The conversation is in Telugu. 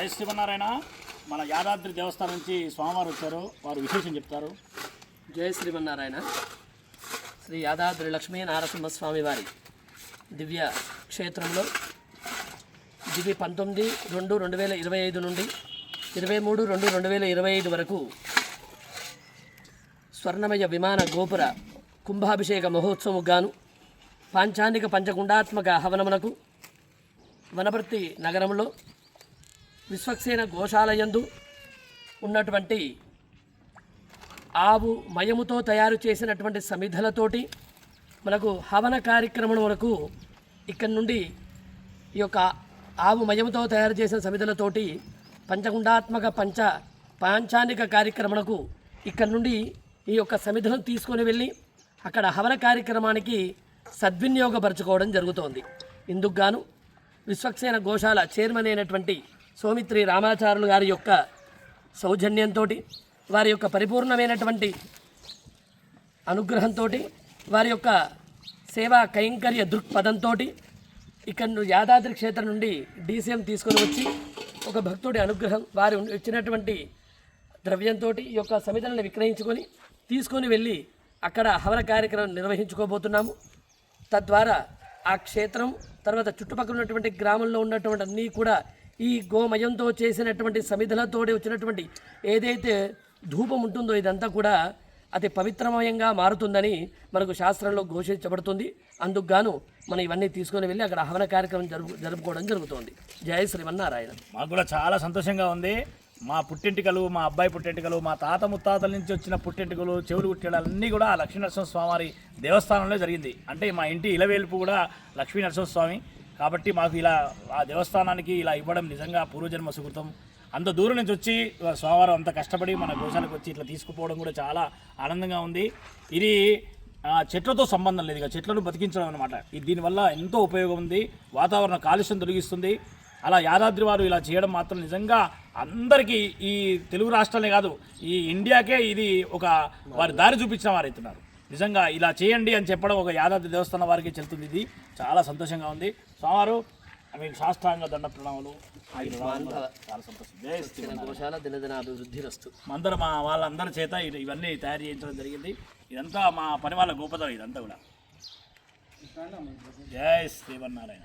జై శ్రీమన్నారాయణ. మన యాదాద్రి దేవస్థానం నుంచి స్వామివారు వచ్చారు. వారు విశేషం చెప్తారు. జయ శ్రీమన్నారాయణ. శ్రీ యాదాద్రి లక్ష్మీ నారసింహస్వామి వారి దివ్య క్షేత్రంలో దివి పంతొమ్మిది రెండు రెండు వేల ఇరవై ఐదు నుండి ఇరవై మూడు రెండు రెండు వేల ఇరవై ఐదు వరకు స్వర్ణమయ విమాన గోపుర కుంభాభిషేక మహోత్సవం గాను పాంచానిక పంచగుండాత్మక హవనమునకు వనపర్తి నగరంలో విశ్వక్సేన గోశాలయందు ఉన్నటువంటి ఆవు మయముతో తయారు చేసినటువంటి సమిధలతోటి మనకు హవన కార్యక్రమం వరకు ఇక్కడ నుండి ఈ యొక్క ఆవు మయముతో తయారు చేసిన సమిధలతోటి పంచగుండాత్మక పంచ పాంచానిక కార్యక్రమకు ఇక్కడ నుండి ఈ యొక్క సమిధలను తీసుకొని వెళ్ళి అక్కడ హవన కార్యక్రమానికి సద్వినియోగపరచుకోవడం జరుగుతోంది. ఇందుకు గాను విశ్వక్సేన గోశాల చైర్మన్ అయినటువంటి సౌమిత్రి రామాచారులు గారి యొక్క సౌజన్యంతో వారి యొక్క పరిపూర్ణమైనటువంటి అనుగ్రహంతో వారి యొక్క సేవా కైంకర్య దృక్పథంతో ఇక్కడ యాదాద్రి క్షేత్రం నుండి డీసీఎం తీసుకొని వచ్చి ఒక భక్తుడి అనుగ్రహం వారు ఇచ్చినటువంటి ద్రవ్యంతో ఈ యొక్క సమితులను విక్రయించుకొని తీసుకొని వెళ్ళి అక్కడ హవన కార్యక్రమం నిర్వహించుకోబోతున్నాము. తద్వారా ఆ క్షేత్రం తర్వాత చుట్టుపక్కల ఉన్నటువంటి గ్రామంలో ఉన్నటువంటి అన్నీ కూడా ఈ గోమయంతో చేసినటువంటి సమిధలతోటి వచ్చినటువంటి ఏదైతే ధూపం ఉంటుందో ఇదంతా కూడా అతి పవిత్రమయంగా మారుతుందని మనకు శాస్త్రంలో ఘోషించబడుతుంది. అందుకు గాను మనం ఇవన్నీ తీసుకొని వెళ్ళి అక్కడ హవన కార్యక్రమం జరుపు జరుపుకోవడం జరుగుతోంది. జయ శ్రీమన్నారాయణ. మాకు కూడా చాలా సంతోషంగా ఉంది. మా పుట్టింటికలు మా అబ్బాయి పుట్టింటికలు మా తాత ముత్తాతల నుంచి వచ్చిన పుట్టింటికలు చెవులు కుట్టేయాలన్నీ కూడా లక్ష్మీనరసింహ స్వామి దేవస్థానంలో జరిగింది. అంటే మా ఇంటి ఇలవేల్పు కూడా లక్ష్మీ నరసింహస్వామి. కాబట్టి మాకు ఇలా ఆ దేవస్థానానికి ఇలా ఇవ్వడం నిజంగా పూర్వజన్మ సుకృతం. అంత దూరం నుంచి వచ్చి స్వామివారు అంత కష్టపడి మన గోశాలకు వచ్చి ఇట్లా తీసుకుపోవడం కూడా చాలా ఆనందంగా ఉంది. ఇది ఆ, చెట్లతో సంబంధం లేదు ఇక. చెట్లను బతికించడం అనమాట ఇది దీనివల్ల ఎంతో ఉపయోగం ఉంది. వాతావరణ కాలుష్యం తొలగిస్తుంది. అలా యాదాద్రి వారు ఇలా చేయడం మాత్రం నిజంగా అందరికీ ఈ తెలుగు రాష్ట్రాలే కాదు ఈ ఇండియాకే ఇది ఒక వారి దారి చూపించిన వారు అవుతున్నారు నిజంగా ఇలా చేయండి అని చెప్పడం ఒక యాదాద్రి దేవస్థానం వారికి చెల్తుంది. ఇది చాలా సంతోషంగా ఉంది. స్వామివారు మీకు శాస్త్రాంగ దండ ప్రణామాలు. చాలా సంతోషం. దినదిన అభివృద్ధి రస్తు. అందరూ మా వాళ్ళందరి చేత ఇది- ఇవన్నీ తయారు చేయించడం జరిగింది. ఇదంతా మా పని వాళ్ళ గోపదం ఇదంతా కూడా. జై శ్రీవన్నారాయణ